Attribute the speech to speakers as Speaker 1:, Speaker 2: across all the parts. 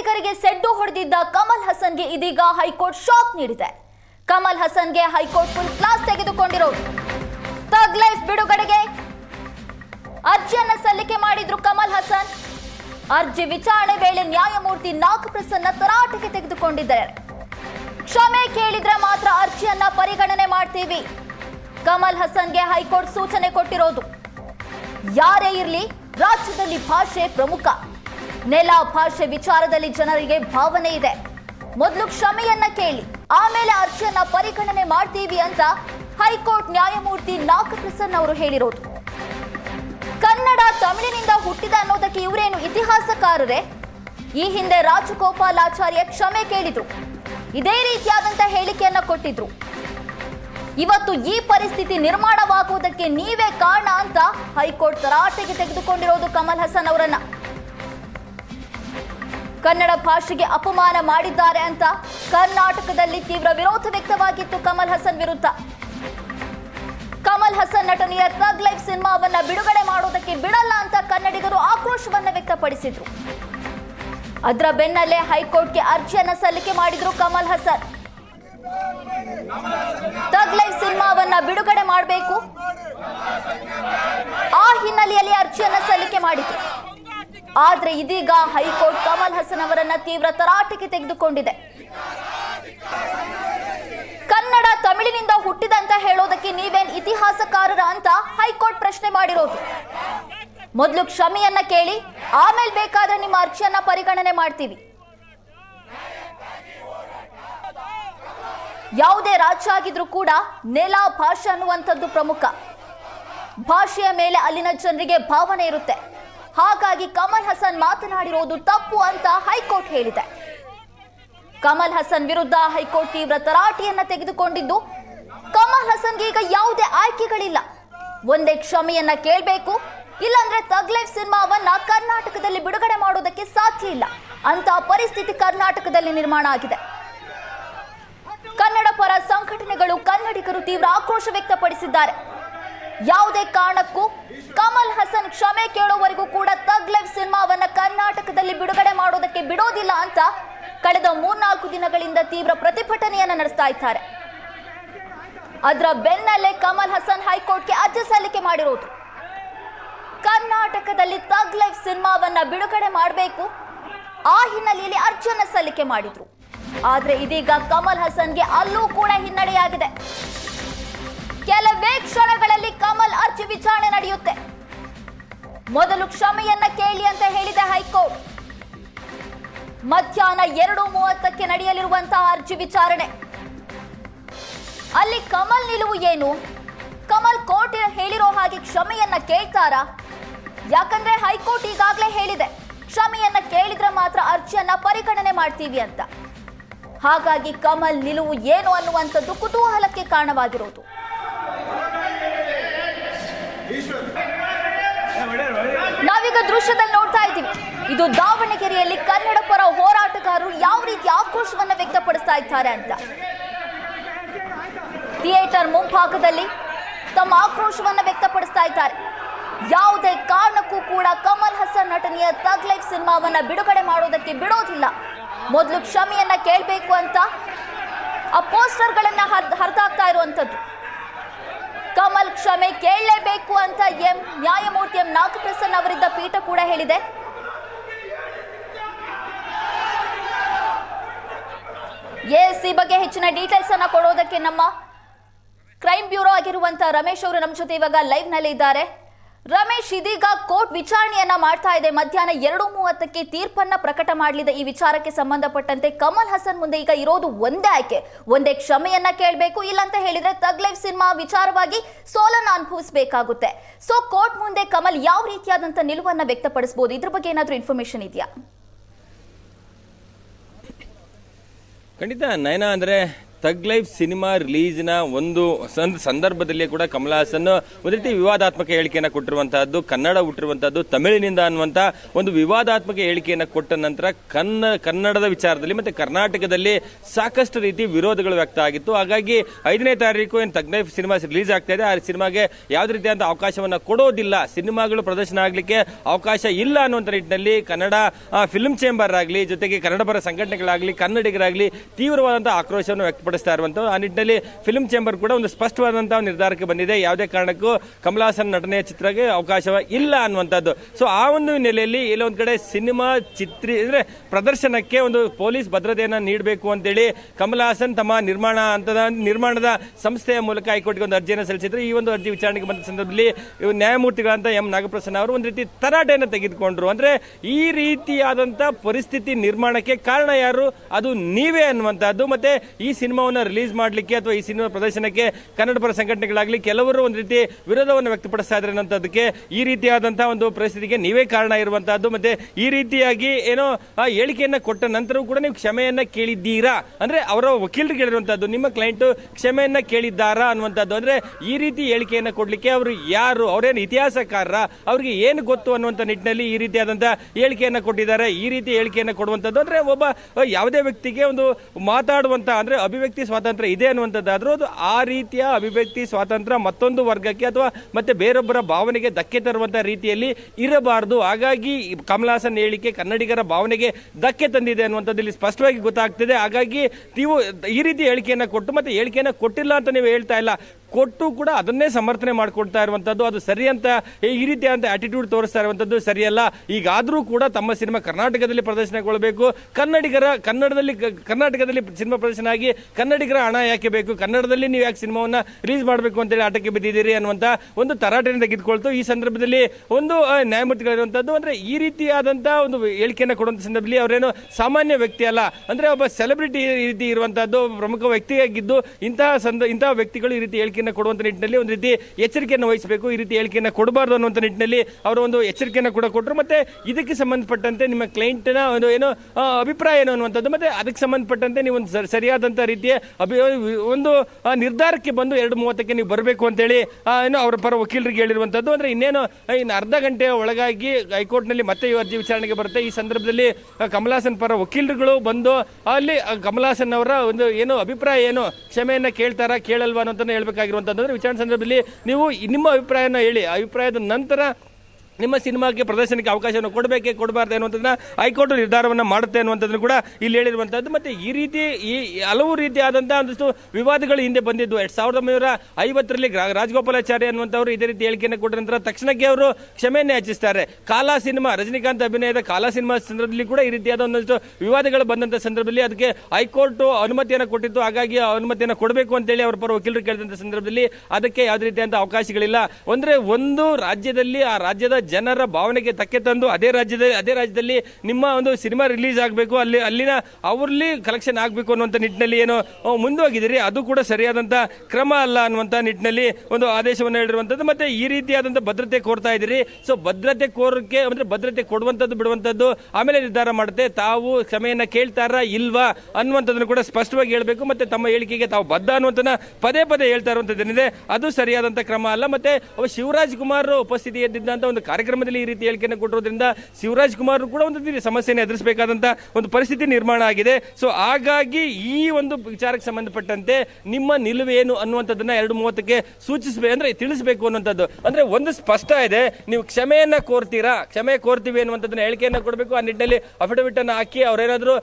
Speaker 1: ಕನ್ನಡಿಗರಿಗೆ ಸೆಡ್ಡು ಹೊಡೆದಿದ್ದ ಕಮಲ್ ಹಸನ್ಗೆ ಇದೀಗ high court shock ನೀಡಿದೆ. ಕಮಲ್ ಹಸನ್ಗೆ ಹೈಕೋರ್ಟ್ ಫುಲ್ ಕ್ಲಾಸ್ ತೆಗೆದುಕೊಂಡಿರೋದು ತಗ್ ಬಿಡುಗಡೆಗೆ ಅರ್ಜಿಯನ್ನ ಸಲ್ಲಿಕೆ ಮಾಡಿದ್ರು ಕಮಲ್ ಹಸನ್. ಅರ್ಜಿ ವಿಚಾರಣೆ ವೇಳೆ ನ್ಯಾಯಮೂರ್ತಿ ನಾಗ್ ಪ್ರಸನ್ನ ತರಾಟೆಗೆ ತೆಗೆದುಕೊಂಡಿದ್ದಾರೆ. ಕ್ಷಮೆ ಕೇಳಿದ್ರೆ ಮಾತ್ರ ಅರ್ಜಿಯನ್ನ ಪರಿಗಣನೆ ಮಾಡ್ತೀವಿ. ಕಮಲ್ ಹಸನ್ಗೆ ಹೈಕೋರ್ಟ್ ಸೂಚನೆ ಕೊಟ್ಟಿರೋದು. ಯಾರೇ ಇರಲಿ ರಾಜ್ಯದಲ್ಲಿ ಭಾಷೆ ಪ್ರಮುಖ. ನೆಲ ಭಾಷೆ ವಿಚಾರದಲ್ಲಿ ಜನರಿಗೆ ಭಾವನೆ ಇದೆ. ಮೊದಲು ಕ್ಷಮೆಯನ್ನ ಕೇಳಿ, ಆಮೇಲೆ ಅರ್ಜಿಯನ್ನ ಪರಿಗಣನೆ ಮಾಡ್ತೀವಿ ಅಂತ ಹೈಕೋರ್ಟ್ ನ್ಯಾಯಮೂರ್ತಿ ನಾಗಪ್ರಸನ್ನ ಅವರು ಹೇಳಿರೋದು. ಕನ್ನಡ ತಮಿಳಿನಿಂದ ಹುಟ್ಟಿದ ಅನ್ನೋದಕ್ಕೆ ಇವರೇನು ಇತಿಹಾಸಕಾರರೇ? ಈ ಹಿಂದೆ ರಾಜಗೋಪಾಲಾಚಾರ್ಯ ಕ್ಷಮೆ ಕೇಳಿದ್ರು, ಇದೇ ರೀತಿಯಾದಂತ ಹೇಳಿಕೆಯನ್ನ ಕೊಟ್ಟಿದ್ರು. ಇವತ್ತು ಈ ಪರಿಸ್ಥಿತಿ ನಿರ್ಮಾಣವಾಗುವುದಕ್ಕೆ ನೀವೇ ಕಾರಣ ಅಂತ ಹೈಕೋರ್ಟ್ ತರಾಟೆಗೆ ತೆಗೆದುಕೊಂಡಿರೋದು ಕಮಲ್ ಹಸನ್ ಅವರನ್ನ. ಕನ್ನಡ ಭಾಷೆಗೆ ಅಪಮಾನ ಮಾಡಿದ್ದಾರೆ ಅಂತ ಕರ್ನಾಟಕದಲ್ಲಿ ತೀವ್ರ ವಿರೋಧ ವ್ಯಕ್ತವಾಗಿತ್ತು ಕಮಲ್ ಹಸನ್ ವಿರುದ್ಧ. ಕಮಲ್ ಹಸನ್ ನಟನೆಯ ತಗ್ ಲೈಫ್ ಸಿನಿಮಾವನ್ನ ಬಿಡುಗಡೆ ಮಾಡೋದಕ್ಕೆ ಬಿಡಲ್ಲ ಅಂತ ಕನ್ನಡಿಗರು ಆಕ್ರೋಶವನ್ನ ವ್ಯಕ್ತಪಡಿಸಿದ್ರು. ಅದರ ಬೆನ್ನಲ್ಲೇ ಹೈಕೋರ್ಟ್ಗೆ ಅರ್ಜಿಯನ್ನ ಸಲ್ಲಿಕೆ ಮಾಡಿದ್ರು ಕಮಲ್ ಹಸನ್. ತಗ್ ಲೈಫ್ ಸಿನಿಮಾವನ್ನ ಬಿಡುಗಡೆ ಮಾಡಬೇಕು. ಆ ಹಿನ್ನೆಲೆಯಲ್ಲಿ ಅರ್ಜಿಯನ್ನ ಸಲ್ಲಿಕೆ ಮಾಡಿದ್ರು. ಆದ್ರೆ ಇದೀಗ ಹೈಕೋರ್ಟ್ ಕಮಲ್ ಹಸನ್ ಅವರನ್ನ ತೀವ್ರ ತರಾಟೆಗೆ ತೆಗೆದುಕೊಂಡಿದೆ. ಕನ್ನಡ ತಮಿಳಿನಿಂದ ಹುಟ್ಟಿದಂತ ಹೇಳೋದಕ್ಕೆ ನೀವೇನ್ ಇತಿಹಾಸಕಾರರ ಅಂತ ಹೈಕೋರ್ಟ್ ಪ್ರಶ್ನೆ ಮಾಡಿರೋದು. ಮೊದಲು ಕ್ಷಮೆಯನ್ನ ಕೇಳಿ, ಆಮೇಲೆ ಬೇಕಾದ್ರೆ ನಿಮ್ಮ ಅರ್ಜಿಯನ್ನ ಪರಿಗಣನೆ ಮಾಡ್ತೀವಿ. ಯಾವುದೇ ರಾಜ್ಯ ಆಗಿದ್ರೂ ಕೂಡ ನೆಲ, ಭಾಷೆ ಅನ್ನುವಂಥದ್ದು ಪ್ರಮುಖ. ಭಾಷೆಯ ಮೇಲೆ ಅಲ್ಲಿನ ಜನರಿಗೆ ಭಾವನೆ ಇರುತ್ತೆ. ಹಾಗಾಗಿ ಕಮಲ್ ಹಸನ್ ಮಾತನಾಡಿರೋದು ತಪ್ಪು ಅಂತ ಹೈಕೋರ್ಟ್ ಹೇಳಿದೆ. ಕಮಲ್ ಹಸನ್ ವಿರುದ್ಧ ಹೈಕೋರ್ಟ್ ತೀವ್ರ ತರಾಟೆಯನ್ನ ತೆಗೆದುಕೊಂಡಿದ್ದು, ಕಮಲ್ ಹಸನ್ಗೆ ಈಗ ಯಾವುದೇ ಆಯ್ಕೆಗಳಿಲ್ಲ. ಒಂದೇ ಕ್ಷಮೆಯನ್ನ ಕೇಳಬೇಕು, ಇಲ್ಲಾಂದ್ರೆ ತಗ್ಲೈವ್ ಸಿನಿಮಾವನ್ನ ಕರ್ನಾಟಕದಲ್ಲಿ ಬಿಡುಗಡೆ ಮಾಡೋದಕ್ಕೆ ಸಾಧ್ಯ ಇಲ್ಲ. ಅಂತ ಪರಿಸ್ಥಿತಿ ಕರ್ನಾಟಕದಲ್ಲಿ ನಿರ್ಮಾಣ ಆಗಿದೆ. ಕನ್ನಡ ಪರ ಸಂಘಟನೆಗಳು ಕನ್ನಡಿಗರು ತೀವ್ರ ಆಕ್ರೋಶ ವ್ಯಕ್ತಪಡಿಸಿದ್ದಾರೆ. ಯಾವುದೇ ಕಾರಣಕ್ಕೂ ಕಮಲ್ ಹಸನ್ ಕ್ಷಮೆ ಕೇಳುವವರೆಗೂ ಕೂಡ ತಗ್ ಲೈಫ್ ಸಿನಿಮಾವನ್ನ ಕರ್ನಾಟಕದಲ್ಲಿ ಬಿಡುಗಡೆ ಮಾಡೋದಕ್ಕೆ ಬಿಡೋದಿಲ್ಲ ಅಂತ ಕಳೆದ ಮೂರ್ನಾಲ್ಕು ದಿನಗಳಿಂದ ತೀವ್ರ ಪ್ರತಿಭಟನೆಯನ್ನ ನಡೆಸ್ತಾ ಇದ್ದಾರೆ. ಅದರ ಬೆನ್ನಲ್ಲೇ ಕಮಲ್ ಹಸನ್ ಹೈಕೋರ್ಟ್ಗೆ ಅರ್ಜಿ ಸಲ್ಲಿಕೆ ಮಾಡಿರೋದು. ಕರ್ನಾಟಕದಲ್ಲಿ ತಗ್ ಲೈಫ್ ಸಿನಿಮಾವನ್ನ ಬಿಡುಗಡೆ ಮಾಡಬೇಕು. ಆ ಹಿನ್ನೆಲೆಯಲ್ಲಿ ಅರ್ಜಿಯನ್ನ ಸಲ್ಲಿಕೆ ಮಾಡಿದ್ರು. ಆದ್ರೆ ಇದೀಗ ಕಮಲ್ ಹಸನ್ಗೆ ಅಲ್ಲೂ ಕೂಡ ಹಿನ್ನಡೆಯಾಗಿದೆ. ಕೆಲವೇ ಕ್ಷಣಗಳಲ್ಲಿ ಕಮಲ್ ಅರ್ಜಿ ವಿಚಾರಣೆ ನಡೆಯುತ್ತೆ. ಮೊದಲು ಕ್ಷಮೆಯನ್ನ ಕೇಳಿ ಅಂತ ಹೇಳಿದೆ ಹೈಕೋರ್ಟ್. ಮಧ್ಯಾಹ್ನ ಎರಡು ಮೂವತ್ತಕ್ಕೆ ನಡೆಯಲಿರುವಂತಹ ಅರ್ಜಿ ವಿಚಾರಣೆ. ಅಲ್ಲಿ ಕಮಲ್ ನಿಲುವು ಏನು? ಕಮಲ್ ಕೋರ್ಟ್ ಹೇಳಿರೋ ಹಾಗೆ ಕ್ಷಮೆಯನ್ನ ಕೇಳ್ತಾರಾ? ಯಾಕಂದ್ರೆ ಹೈಕೋರ್ಟ್ ಈಗಾಗಲೇ ಹೇಳಿದೆ, ಕ್ಷಮೆಯನ್ನ ಕೇಳಿದ್ರೆ ಮಾತ್ರ ಅರ್ಜಿಯನ್ನ ಪರಿಗಣನೆ ಮಾಡ್ತೀವಿ ಅಂತ. ಹಾಗಾಗಿ ಕಮಲ್ ನಿಲುವು ಏನು ಅನ್ನುವಂಥದ್ದು ಕುತೂಹಲಕ್ಕೆ ಕಾರಣವಾಗಿರೋದು. ದೃಶ್ಯದಲ್ಲಿ ನೋಡ್ತಾ ಇದ್ದೀವಿ. ಇದು ದಾವಣಗೆರೆಯಲ್ಲಿ ಕನ್ನಡ ಪರ ಹೋರಾಟಗಾರರು ಯಾವ ರೀತಿ ಆಕ್ರೋಶವನ್ನ ವ್ಯಕ್ತಪಡಿಸ್ತಾ ಇದ್ದಾರೆ ಅಂತ. ಥಿಯೇಟರ್ ಮುಂಭಾಗದಲ್ಲಿ ತಮ್ಮ ಆಕ್ರೋಶವನ್ನ ವ್ಯಕ್ತಪಡಿಸ್ತಾ ಇದ್ದಾರೆ. ಯಾವುದೇ ಕಾರಣಕ್ಕೂ ಕೂಡ ಕಮಲ್ ಹಸನ್ ನಟನೆಯ ತಗ್ ಲೈಫ್ ಸಿನಿಮಾವನ್ನ ಬಿಡುಗಡೆ ಮಾಡೋದಕ್ಕೆ ಬಿಡೋದಿಲ್ಲ. ಮೊದಲು ಕ್ಷಮೆಯನ್ನ ಕೇಳಬೇಕು ಅಂತ ಆ ಪೋಸ್ಟರ್ಗಳನ್ನ ಹರಿದಾಗ್ತಾ ಇರುವಂಥದ್ದು. ಕಮಲ್ ಕ್ಷಮೆ ಕೇಳಲೇಬೇಕು ಅಂತ ಎಂ ನ್ಯಾಯಮೂರ್ತಿ ಎಂ ನಾಗಪ್ರಸನ್ನ ಅವರಿದ್ದ ಪೀಠ ಕೂಡ ಹೇಳಿದೆ? ಎಸ್ ಈ ಬಗ್ಗೆ ಹೆಚ್ಚಿನ ಡೀಟೇಲ್ಸ್ ಅನ್ನ ಕೊಡೋದಕ್ಕೆ ನಮ್ಮ ಕ್ರೈಮ್ ಬ್ಯೂರೋ ಆಗಿರುವಂತಹ ರಮೇಶ್ ಅವರು ನಮ್ಮ ಜೊತೆ ಇವಾಗ ಲೈವ್ನಲ್ಲಿ ಇದ್ದಾರೆ ರಮೇಶ್ ಇದೀಗ ಕೋರ್ಟ್ ವಿಚಾರಣೆಯನ್ನ ಮಾಡ್ತಾ ಇದೆ. ಮಧ್ಯಾಹ್ನ ಎರಡು ಮೂವತ್ತಕ್ಕೆ ತೀರ್ಪನ್ನ ಪ್ರಕಟ ಮಾಡಲಿದೆ. ಈ ವಿಚಾರಕ್ಕೆ ಸಂಬಂಧಪಟ್ಟಂತೆ ಕಮಲ್ ಹಸನ್ ಮುಂದೆ ಈಗ ಇರೋದು ಒಂದೇ ಆಯ್ಕೆ. ಒಂದೇ ಕ್ಷಮೆಯನ್ನ ಕೇಳಬೇಕು, ಇಲ್ಲಂತ ಹೇಳಿದ್ರೆ ತಗ್ ಲೈಫ್ ಸಿನಿಮಾ ವಿಚಾರವಾಗಿ ಸೋಲನ್ನ ಅನುಭವಿಸಬೇಕಾಗುತ್ತೆ. ಸೊ ಕೋರ್ಟ್ ಮುಂದೆ ಕಮಲ್ ಯಾವ ರೀತಿಯಾದಂತ ನಿಲುವನ್ನ ವ್ಯಕ್ತಪಡಿಸಬಹುದು ಇದ್ರ ಬಗ್ಗೆ ಏನಾದ್ರೂ ಇನ್ಫಾರ್ಮೇಶನ್ ಇದೆಯಾ?
Speaker 2: ಖಂಡಿತ ನಯನ ಅಂದರೆ ತಗ್ ಲೈಫ್ ಸಿನಿಮಾ ರಿಲೀಸ್ನ ಒಂದು ಸಂದ್- ಸಂದರ್ಭದಲ್ಲಿ ಕೂಡ ಕಮಲ್ ಹಾಸನ್ ಒಂದು ರೀತಿ ವಿವಾದಾತ್ಮಕ ಹೇಳಿಕೆಯನ್ನು ಕೊಟ್ಟಿರುವಂತಹದ್ದು, ಕನ್ನಡ ಹುಟ್ಟಿರುವಂತಹದ್ದು, ತಮಿಳಿನಿಂದ ಅನ್ನುವಂತ ಒಂದು ವಿವಾದಾತ್ಮಕ ಹೇಳಿಕೆಯನ್ನು ಕೊಟ್ಟ ನಂತರ ಕನ್ನ, ಕನ್ನಡದ ವಿಚಾರದಲ್ಲಿ ಮತ್ತೆ ಕರ್ನಾಟಕದಲ್ಲಿ ಸಾಕಷ್ಟು ರೀತಿ ವಿರೋಧಗಳು ವ್ಯಕ್ತ ಆಗಿತ್ತು. ಹಾಗಾಗಿ ಐದನೇ ತಾರೀಕು ಏನು ತಗ್ ಲೈಫ್ ಸಿನಿಮಾ ರಿಲೀಸ್ ಆಗ್ತಾ ಇದೆ, ಆ ಸಿನಿಮಾಗೆ ಯಾವುದೇ ರೀತಿಯಾದ ಅವಕಾಶವನ್ನ ಕೊಡೋದಿಲ್ಲ. ಸಿನಿಮಾಗಳು ಪ್ರದರ್ಶನ ಆಗಲಿಕ್ಕೆ ಅವಕಾಶ ಇಲ್ಲ ಅನ್ನುವಂಥ ನಿಟ್ಟಿನಲ್ಲಿ ಕನ್ನಡ ಫಿಲ್ಮ್ ಚೇಂಬರ್ ಆಗಲಿ, ಜೊತೆಗೆ ಕನ್ನಡ ಪರ ಸಂಘಟನೆಗಳಾಗಲಿ, ಕನ್ನಡಿಗರಾಗಲಿ ತೀವ್ರವಾದಂಥ ಆಕ್ರೋಶವನ್ನು ವ್ಯಕ್ತಪಡಿಸ್ತಾ ಇರುವಂತಹ ಆ ನಿಟ್ಟಿನಲ್ಲಿ ಫಿಲ್ಮ್ ಚೇಂಬರ್ ಕೂಡ ಒಂದು ಸ್ಪಷ್ಟವಾದಂತಹ ನಿರ್ಧಾರಕ್ಕೆ ಬಂದಿದೆ. ಯಾವುದೇ ಕಾರಣಕ್ಕೂ ಕಮಲಾಸನ್ ನಟನೆಯ ಚಿತ್ರಕ್ಕೆ ಅವಕಾಶ ಇಲ್ಲ ಅನ್ನುವಂಥದ್ದು. ಸೊ ಆ ಒಂದು ನೆಲೆಯಲ್ಲಿ ಎಲ್ಲ ಒಂದ್ ಕಡೆ ಸಿನಿಮಾ ಚಿತ್ರಿ ಅಂದ್ರೆ ಪ್ರದರ್ಶನಕ್ಕೆ ಒಂದು ಪೊಲೀಸ್ ಭದ್ರತೆಯನ್ನು ನೀಡಬೇಕು ಅಂತೇಳಿ ಕಮಲ್ ಹಾಸನ್ ತಮ್ಮ ನಿರ್ಮಾಣ ಹಂತದ ನಿರ್ಮಾಣದ ಸಂಸ್ಥೆಯ ಮೂಲಕ ಹೈಕೋರ್ಟ್ಗೆ ಒಂದು ಅರ್ಜಿಯನ್ನು ಸಲ್ಲಿಸಿದ್ರು. ಈ ಒಂದು ಅರ್ಜಿ ವಿಚಾರಣೆಗೆ ಬಂದ ಸಂದರ್ಭದಲ್ಲಿ ನ್ಯಾಯಮೂರ್ತಿಗಳಂತ ಎಂ ನಾಗಪ್ರಸನ್ನ ಅವರು ಒಂದು ರೀತಿ ತರಾಟೆಯನ್ನು ತೆಗೆದುಕೊಂಡ್ರು. ಅಂದ್ರೆ ಈ ರೀತಿಯಾದಂತ ಪರಿಸ್ಥಿತಿ ನಿರ್ಮಾಣಕ್ಕೆ ಕಾರಣ ಯಾರು? ಅದು ನೀವೇ ಅನ್ನುವಂಥದ್ದು. ಮತ್ತೆ ಈ ಸಿನಿಮಾವನ್ನ ರಿಲೀಸ್ ಮಾಡಲಿಕ್ಕೆ ಅಥವಾ ಈ ಸಿನಿಮಾ ಪ್ರದರ್ಶನಕ್ಕೆ ಕನ್ನಡ ಪರ ಸಂಘಟನೆಗಳಾಗಲಿ ಕೆಲವರು ಒಂದು ರೀತಿ ವಿರೋಧವನ್ನು ವ್ಯಕ್ತಪಡಿಸ್ತಾ ಇದ್ದಾರೆ ಅನ್ನೋದಕ್ಕೆ ಈ ರೀತಿಯಾದಂತಹ ಒಂದು ಪರಿಸ್ಥಿತಿಗೆ ನೀವೇ ಕಾರಣ ಇರುವಂತಹದ್ದು ಮತ್ತೆ ಈ ರೀತಿಯಾಗಿ ಏನೋ ಹೇಳಿಕೆಯನ್ನ ಕೊಟ್ಟ ನಂತರವೂ ಕೂಡ ನೀವು ಕ್ಷಮೆಯನ್ನ ಕೇಳಿದ್ದೀರಾ? ಅಂದ್ರೆ ಅವರ ವಕೀಲರು ಹೇಳಿರುವಂತಹದ್ದು ನಿಮ್ಮ ಕ್ಲೈಂಟ್ ಕ್ಷಮೆಯನ್ನ ಕೇಳಿದ್ದಾರಾ ಅನ್ನುವಂಥದ್ದು. ಅಂದ್ರೆ ಈ ರೀತಿ ಹೇಳಿಕೆಯನ್ನ ಕೊಡ್ಲಿಕ್ಕೆ ಅವರು ಯಾರು? ಅವರೇನು ಇತಿಹಾಸಕಾರರ? ಅವ್ರಿಗೆ ಏನು ಗೊತ್ತು ಅನ್ನುವಂಥ ನಿಟ್ಟಿನಲ್ಲಿ ಈ ರೀತಿಯಾದಂತಹ ಹೇಳಿಕೆಯನ್ನ ಕೊಟ್ಟಿದ್ದಾರೆ. ಈ ರೀತಿ ಹೇಳಿಕೆಯನ್ನ ಕೊಡುವಂಥದ್ದು ಅಂದ್ರೆ ಒಬ್ಬ ಯಾವುದೇ ವ್ಯಕ್ತಿಗೆ ಒಂದು ಮಾತಾಡುವಂತ ಅಂದ್ರೆ ಅಭಿವ್ಯಕ್ತಿ ಸ್ವಾತಂತ್ರ್ಯ ಇದೆ ಅನ್ನುವಂಥದ್ದಾದರೂ ಅದು ಆ ರೀತಿಯ ಅಭಿವ್ಯಕ್ತಿ ಸ್ವಾತಂತ್ರ್ಯ ಮತ್ತೊಂದು ವರ್ಗಕ್ಕೆ ಅಥವಾ ಮತ್ತೆ ಬೇರೊಬ್ಬರ ಭಾವನೆಗೆ ಧಕ್ಕೆ ತರುವಂಥ ರೀತಿಯಲ್ಲಿ ಇರಬಾರದು. ಹಾಗಾಗಿ ಕಮಲಾಸನ್ ಹೇಳಿಕೆ ಕನ್ನಡಿಗರ ಭಾವನೆಗೆ ಧಕ್ಕೆ ತಂದಿದೆ ಅನ್ನುವಂಥದ್ದು ಇಲ್ಲಿ ಸ್ಪಷ್ಟವಾಗಿ ಗೊತ್ತಾಗ್ತಿದೆ. ಹಾಗಾಗಿ ನೀವು ಈ ರೀತಿ ಹೇಳಿಕೆಯನ್ನು ಕೊಟ್ಟು ಮತ್ತೆ ಹೇಳಿಕೆಯನ್ನು ಕೊಟ್ಟಿಲ್ಲ ಅಂತ ನೀವು ಹೇಳ್ತಾ ಇಲ್ಲ. ಕೊಟ್ಟು ಕೂಡ ಅದನ್ನೇ ಸಮರ್ಥನೆ ಮಾಡಿಕೊಡ್ತಾ ಇರುವಂತದ್ದು. ಅದು ಸರಿ ಅಂತ ಈ ಅಂತ ಆಟಿಟ್ಯೂಡ್ ತೋರಿಸ್ತಾ ಇರುವಂತದ್ದು ಸರಿಯಲ್ಲ. ಈಗಾದ್ರೂ ಕೂಡ ತಮ್ಮ ಸಿನಿಮಾ ಕರ್ನಾಟಕದಲ್ಲಿ ಪ್ರದರ್ಶನಗೊಳ್ಳಬೇಕು ಕನ್ನಡಿಗರ ಕನ್ನಡದಲ್ಲಿ ಕರ್ನಾಟಕದಲ್ಲಿ ಸಿನಿಮಾ ಪ್ರದರ್ಶನ ಆಗಿ ಕನ್ನಡಿಗರ ಹಣ ಯಾಕೆ ಬೇಕು? ಕನ್ನಡದಲ್ಲಿ ನೀವು ಯಾಕೆ ಸಿನಿಮಾವನ್ನ ರಿಲೀಸ್ ಮಾಡಬೇಕು ಅಂತೇಳಿ ಆಟಕ್ಕೆ ಬಿದ್ದಿದ್ದೀರಿ ಅನ್ನುವಂತ ಒಂದು ತರಾಟೆಯನ್ನು ತೆಗೆದುಕೊಳ್ತು. ಈ ಸಂದರ್ಭದಲ್ಲಿ ಒಂದು ನ್ಯಾಯಮೂರ್ತಿಗಳಿರುವಂಥದ್ದು ಅಂದ್ರೆ ಈ ರೀತಿಯಾದಂತ ಒಂದು ಹೇಳಿಕೆಯನ್ನು ಕೊಡುವಂತ ಸಂದರ್ಭದಲ್ಲಿ ಅವರೇನು ಸಾಮಾನ್ಯ ವ್ಯಕ್ತಿ ಅಲ್ಲ. ಅಂದ್ರೆ ಒಬ್ಬ ಸೆಲೆಬ್ರಿಟಿ ರೀತಿ ಇರುವಂತದ್ದು ಒಬ್ಬ ಪ್ರಮುಖ ವ್ಯಕ್ತಿಯಾಗಿದ್ದು ಇಂತಹ ಸಂದ ಇಂತಹ ವ್ಯಕ್ತಿಗಳು ಈ ರೀತಿ ಹೇಳಿಕೆಯನ್ನು ಕೊಡುವಂಥ ನಿಟ್ಟಿನಲ್ಲಿ ಒಂದು ರೀತಿ ಎಚ್ಚರಿಕೆಯನ್ನು ವಹಿಸಬೇಕು, ಈ ರೀತಿ ಹೇಳಿಕೆಯನ್ನು ಕೊಡಬಾರ್ದು ಅನ್ನುವಂಥ ನಿಟ್ಟಿನಲ್ಲಿ ಅವರು ಒಂದು ಎಚ್ಚರಿಕೆಯನ್ನು ಕೂಡ ಕೊಟ್ಟರು. ಮತ್ತೆ ಇದಕ್ಕೆ ಸಂಬಂಧಪಟ್ಟಂತೆ ನಿಮ್ಮ ಕ್ಲೈಂಟ್ನ ಒಂದು ಏನು ಅಭಿಪ್ರಾಯ ಏನು ಅನ್ನುವಂಥದ್ದು. ಮತ್ತೆ ಅದಕ್ಕೆ ಸಂಬಂಧಪಟ್ಟಂತೆ ನೀವು ಒಂದು ಸರಿಯಾದಂಥ ರೀತಿಯ ಅಭಿ, ಒಂದು ನಿರ್ಧಾರಕ್ಕೆ ಬಂದು ಎರಡು ಮೂವತ್ತಕ್ಕೆ ನೀವು ಬರಬೇಕು ಅಂತೇಳಿ ಏನು ಅವರ ಪರ ವಕೀಲರಿಗೆ ಹೇಳಿರುವಂಥದ್ದು. ಅಂದ್ರೆ ಇನ್ನೇನು, ಇನ್ನು ಅರ್ಧ ಗಂಟೆಯ ಒಳಗಾಗಿ ಹೈಕೋರ್ಟ್ನಲ್ಲಿ ಮತ್ತೆ ಈ ಅರ್ಜಿ ವಿಚಾರಣೆಗೆ ಬರುತ್ತೆ. ಈ ಸಂದರ್ಭದಲ್ಲಿ ಕಮಲಾಸನ್ ಪರ ವಕೀಲರುಗಳು ಬಂದು ಅಲ್ಲಿ ಕಮಲಾಸನ್ ಅವರ ಒಂದು ಏನು ಅಭಿಪ್ರಾಯ ಏನು, ಕ್ಷಮೆಯನ್ನು ಕೇಳ್ತಾರಾ, ಕೇಳಲ್ವಾ ಅನ್ನೋದನ್ನು ಹೇಳ್ಬೇಕಾಗಿರುವಂತದ್ದು ಅಂದ್ರೆ ವಿಚಾರಣೆ ಸಂದರ್ಭದಲ್ಲಿ ನೀವು ನಿಮ್ಮ ಅಭಿಪ್ರಾಯನ ಹೇಳಿ. ಅಭಿಪ್ರಾಯದ ನಂತರ ನಿಮ್ಮ ಸಿನಿಮಾಗೆ ಪ್ರದರ್ಶನಕ್ಕೆ ಅವಕಾಶವನ್ನು ಕೊಡಬೇಕೆ ಕೊಡಬಾರ್ದು ಅನ್ನುವಂಥದ್ದನ್ನ ಹೈಕೋರ್ಟ್ ನಿರ್ಧಾರವನ್ನು ಮಾಡುತ್ತೆ ಅನ್ನುವಂಥದ್ದನ್ನು ಕೂಡ ಇಲ್ಲಿ ಹೇಳಿರುವಂಥದ್ದು. ಮತ್ತು ಈ ರೀತಿ ಈ ಹಲವು ರೀತಿಯಾದಂಥ ಒಂದಷ್ಟು ವಿವಾದಗಳು ಹಿಂದೆ ಬಂದಿದ್ದು. ಎರಡು ಸಾವಿರದ ಒಂಬೈನೂರ ಐವತ್ತರಲ್ಲಿ ರಾಜಗೋಪಾಲಾಚಾರ್ಯ ಅನ್ನುವಂಥವ್ರು ಇದೇ ರೀತಿ ಹೇಳಿಕೆಯನ್ನು ಕೊಟ್ಟ ನಂತರ ತಕ್ಷಣಕ್ಕೆ ಅವರು ಕ್ಷಮೆಯನ್ನು ಯಾಚಿಸ್ತಾರೆ. ಕಾಲಾ ಸಿನಿಮಾ, ರಜನಿಕಾಂತ್ ಅಭಿನಯದ ಕಾಲಾ ಸಿನಿಮಾ ಸಂದರ್ಭದಲ್ಲಿ ಕೂಡ ಈ ರೀತಿಯಾದ ಒಂದಷ್ಟು ವಿವಾದಗಳು ಬಂದಂಥ ಸಂದರ್ಭದಲ್ಲಿ ಅದಕ್ಕೆ ಹೈಕೋರ್ಟ್ ಅನುಮತಿಯನ್ನು ಕೊಟ್ಟಿತ್ತು. ಹಾಗಾಗಿ ಅನುಮತಿಯನ್ನು ಕೊಡಬೇಕು ಅಂತೇಳಿ ಅವರ ಪರ ವಕೀಲರು ಕೇಳಿದಂಥ ಸಂದರ್ಭದಲ್ಲಿ ಅದಕ್ಕೆ ಯಾವುದೇ ರೀತಿಯಾದ ಅವಕಾಶಗಳಿಲ್ಲ. ಅಂದರೆ ಒಂದು ರಾಜ್ಯದಲ್ಲಿ ಆ ರಾಜ್ಯದ ಜನರ ಭಾವನೆಗೆ ತಕ್ಕೆ ತಂದು ಅದೇ ರಾಜ್ಯದಲ್ಲಿ ಅದೇ ರಾಜ್ಯದಲ್ಲಿ ನಿಮ್ಮ ಒಂದು ಸಿನಿಮಾ ರಿಲೀಸ್ ಆಗಬೇಕು ಅಲ್ಲಿ ಅಲ್ಲಿನ ಅವರಲ್ಲಿ ಕಲೆಕ್ಷನ್ ಆಗಬೇಕು ಅನ್ನುವಂಥ ನಿಟ್ಟಿನಲ್ಲಿ ಏನು ಅಹ್, ಮುಂದೋಗಿದ್ದೀರಿ ಅದು ಕೂಡ ಸರಿಯಾದಂಥ ಕ್ರಮ ಅಲ್ಲ ಅನ್ನುವಂಥ ನಿಟ್ಟಿನಲ್ಲಿ ಒಂದು ಆದೇಶವನ್ನು ಹೇಳಿರುವಂಥದ್ದು ಮತ್ತೆ ಈ ರೀತಿಯಾದಂಥ ಭದ್ರತೆ ಕೋರ್ತಾ ಇದ್ದೀರಿ. ಸೊ ಭದ್ರತೆ ಕೋರಕ್ಕೆ ಅಂದರೆ ಭದ್ರತೆ ಕೊಡುವಂಥದ್ದು ಬಿಡುವಂಥದ್ದು ಆಮೇಲೆ ನಿರ್ಧಾರ ಮಾಡುತ್ತೆ. ತಾವು ಕ್ಷಮೆಯನ್ನು ಕೇಳ್ತಾರಾ ಇಲ್ವಾ ಅನ್ನುವಂಥದ್ದನ್ನು ಕೂಡ ಸ್ಪಷ್ಟವಾಗಿ ಹೇಳಬೇಕು. ಮತ್ತೆ ತಮ್ಮ ಹೇಳಿಕೆಗೆ ತಾವು ಬದ್ಧ ಅನ್ನುವಂಥದ್ದನ್ನ ಪದೇ ಪದೇ ಹೇಳ್ತಾ ಇರುವಂಥದ್ದೇನಿದೆ. ಅದು ಸರಿಯಾದಂಥ ಕ್ರಮ ಅಲ್ಲ. ಮತ್ತೆ ಅವ ಶಿವರಾಜ್ ಕುಮಾರ್ ಉಪಸ್ಥಿತಿ ಇದ್ದಂತ ಒಂದು ಕಾರ್ಯಕ್ರಮದಲ್ಲಿ ಈ ರೀತಿ ಹೇಳಿಕೆಯನ್ನು ಕೊಟ್ಟಿರೋದ್ರಿಂದ ಶಿವರಾಜ್ ಕುಮಾರ್ ಕೂಡ ಒಂದು ಸಮಸ್ಯೆಯನ್ನು ಎದುರಿಸಬೇಕಾದಂತ ಒಂದು ಪರಿಸ್ಥಿತಿ ನಿರ್ಮಾಣ ಆಗಿದೆ. ಸೊ ಹಾಗಾಗಿ ಈ ಒಂದು ವಿಚಾರಕ್ಕೆ ಸಂಬಂಧಪಟ್ಟಂತೆ ನಿಮ್ಮ ನಿಲುವೇನು ಅನ್ನುವಂಥದ್ದನ್ನ ಎರಡು ಮೂವತ್ತಕ್ಕೆ ಸೂಚಿಸಬೇಕು ಅಂದ್ರೆ ತಿಳಿಸಬೇಕು ಅನ್ನುವಂಥದ್ದು. ಅಂದ್ರೆ ಒಂದು ಸ್ಪಷ್ಟ ಇದೆ, ನೀವು ಕ್ಷಮೆಯನ್ನ ಕೋರ್ತೀರಾ? ಕ್ಷಮೆ ಕೋರ್ತೀವಿ ಅನ್ನುವಂಥದ್ದನ್ನ ಹೇಳಿಕೆಯನ್ನು ಕೊಡಬೇಕು. ಆ ನಿಟ್ಟಿನಲ್ಲಿ ಅಫಿಡವಿಟ್ ಅನ್ನು ಹಾಕಿ ಅವರೇನಾದ್ರೂ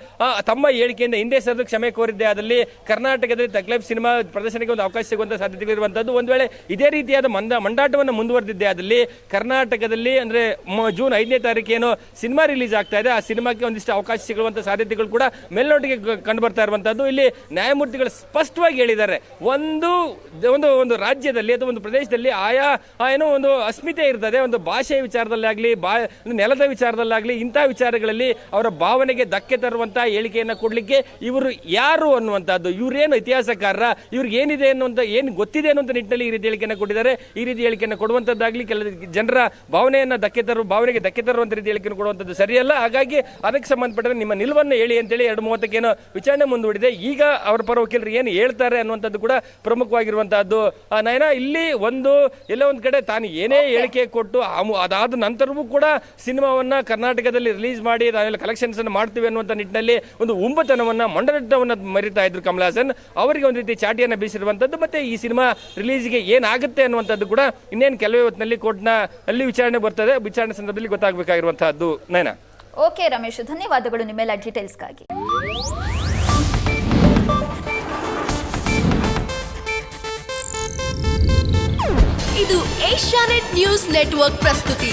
Speaker 2: ತಮ್ಮ ಹೇಳಿಕೆಯಿಂದ ಹಿಂದೆ ಸರಿದು ಕ್ಷಮೆ ಕೋರಿದ್ದೆ ಆದಲ್ಲಿ ಕರ್ನಾಟಕದಲ್ಲಿ ತಕ್ಲೈಫ್ ಸಿನಿಮಾ ಪ್ರದರ್ಶನಕ್ಕೆ ಒಂದು ಅವಕಾಶ ಸಿಗುವಂತ ಸಾಧ್ಯತೆಗಳಿರುವಂತದ್ದು. ಒಂದು ವೇಳೆ ಇದೇ ರೀತಿಯಾದ ಮಂದ ಮಂಡಾಟವನ್ನು ಮುಂದುವರೆದಿದ್ದೆ ಆದಲ್ಲಿ ಕರ್ನಾಟಕದಲ್ಲಿ ಅಂದ್ರೆ ಅಂದರೆ ಜೂನ್ ಐದನೇ ತಾರೀಕು ಏನು ಸಿನಿಮಾ ರಿಲೀಸ್ ಆಗ್ತಾ ಇದೆ. ಆ ಸಿನಿಮಾಕ್ಕೆ ಒಂದಿಷ್ಟು ಅವಕಾಶ ಸಿಗುವಂಥ ಸಾಧ್ಯತೆಗಳು ಕೂಡ ಮೇಲ್ನೋಟಿಗೆ ಕಂಡು ಬರ್ತಾ ಇರುವಂತದ್ದು ಇಲ್ಲಿ ನ್ಯಾಯಮೂರ್ತಿಗಳು ಸ್ಪಷ್ಟವಾಗಿ ಹೇಳಿದ್ದಾರೆ. ಒಂದು ಒಂದು ಒಂದು ರಾಜ್ಯದಲ್ಲಿ ಅಥವಾ ಒಂದು ಪ್ರದೇಶದಲ್ಲಿ ಆಯಾ ಏನೋ ಒಂದು ಅಸ್ಮಿತೆ ಇರ್ತದೆ. ಒಂದು ಭಾಷೆಯ ವಿಚಾರದಲ್ಲಾಗ್ಲಿ, ಬಾ ನೆಲದ ವಿಚಾರದಲ್ಲಾಗ್ಲಿ, ಇಂಥ ವಿಚಾರಗಳಲ್ಲಿ ಅವರ ಭಾವನೆಗೆ ಧಕ್ಕೆ ತರುವಂಥ ಹೇಳಿಕೆಯನ್ನ ಕೊಡಲಿಕ್ಕೆ ಇವರು ಯಾರು ಅನ್ನುವಂಥದ್ದು ಇವರೇನು ಇತಿಹಾಸಕಾರರ, ಇವ್ರಿಗೆ ಏನಿದೆ ಅನ್ನುವಂಥ ಏನು ಗೊತ್ತಿದೆ ಅನ್ನುವಂಥ ನಿಟ್ಟಿನಲ್ಲಿ ಈ ರೀತಿ ಹೇಳಿಕೆಯನ್ನು ಕೊಟ್ಟಿದ್ದಾರೆ. ಈ ರೀತಿ ಹೇಳಿಕೆಯನ್ನು ಕೊಡುವಂಥದ್ದಾಗಲಿ ಕೆಲ ಜನರ ಭಾವನೆಯನ್ನ ಧಕ್ಕೆ ತರು ಭಾವನೆಗೆ ಧಕ್ಕೆ ತರುವಂತ ರೀತಿ ಹೇಳಿಕೆ ಕೊಡುವಂಥದ್ದು ಸರಿಯಲ್ಲ. ಹಾಗಾಗಿ ಅದಕ್ಕೆ ಸಂಬಂಧಪಟ್ಟರೆ ನಿಮ್ಮ ನಿಲುವನ್ನು ಹೇಳಿ ಅಂತೇಳಿ ಎರಡು ಮೂವತ್ತಕ್ಕೇನೋ ವಿಚಾರಣೆ ಮುಂದೂಡಿದೆ. ಈಗ ಅವರ ಪರ ವಕೀಲರು ಏನು ಹೇಳ್ತಾರೆ ಅನ್ನುವಂಥದ್ದು ಕೂಡ ಪ್ರಮುಖವಾಗಿರುವಂತಹದ್ದು. ನಯನ ಇಲ್ಲಿ ಒಂದು ಎಲ್ಲ ಒಂದು ಕಡೆ ತಾನು ಏನೇ ಹೇಳಿಕೆ ಕೊಟ್ಟು ಅದಾದ ನಂತರವೂ ಕೂಡ ಸಿನಿಮಾವನ್ನ ಕರ್ನಾಟಕದಲ್ಲಿ ರಿಲೀಸ್ ಮಾಡಿ ನಾವೆಲ್ಲ ಕಲೆಕ್ಷನ್ಸ್ ಅನ್ನು ಮಾಡ್ತೀವಿ ಅನ್ನುವಂಥ ನಿಟ್ಟಿನಲ್ಲಿ ಒಂದು ಉಂಬತನವನ್ನ ಮಂಡನಟ್ಟವನ್ನ ಮರಿತಾ ಇದ್ರು ಕಮಲ್ ಹಾಸನ್ ಅವರಿಗೆ ಒಂದು ರೀತಿ ಚಾಟಿಯನ್ನ ಬೀಸಿರುವಂತದ್ದು. ಮತ್ತೆ ಈ ಸಿನಿಮಾ ರಿಲೀಸ್ಗೆ ಏನಾಗುತ್ತೆ ಅನ್ನುವಂಥದ್ದು ಕೂಡ ಇನ್ನೇನು ಕೆಲವೇ ಹೊತ್ತಿನಲ್ಲಿ ಕೋರ್ಟ್ನ ಅಲ್ಲಿ ವಿಚಾರಣೆ ಬರ್ತದೆ. ವಿಚಾರಣೆ ಸಂದರ್ಭದಲ್ಲಿ ಗೊತ್ತಾಗಬೇಕಾಗಿರುವಂತಹದ್ದು. ನಯನ.
Speaker 1: ಓಕೆ ರಮೇಶ್ ಧನ್ಯವಾದಗಳು ನಿಮ್ಮೆಲ್ಲ ಡೀಟೇಲ್ಸ್ಗಾಗಿ.
Speaker 3: ಇದು ಏಷ್ಯಾನೆಟ್ ನ್ಯೂಸ್ ನೆಟ್ವರ್ಕ್ ಪ್ರಸ್ತುತಿ.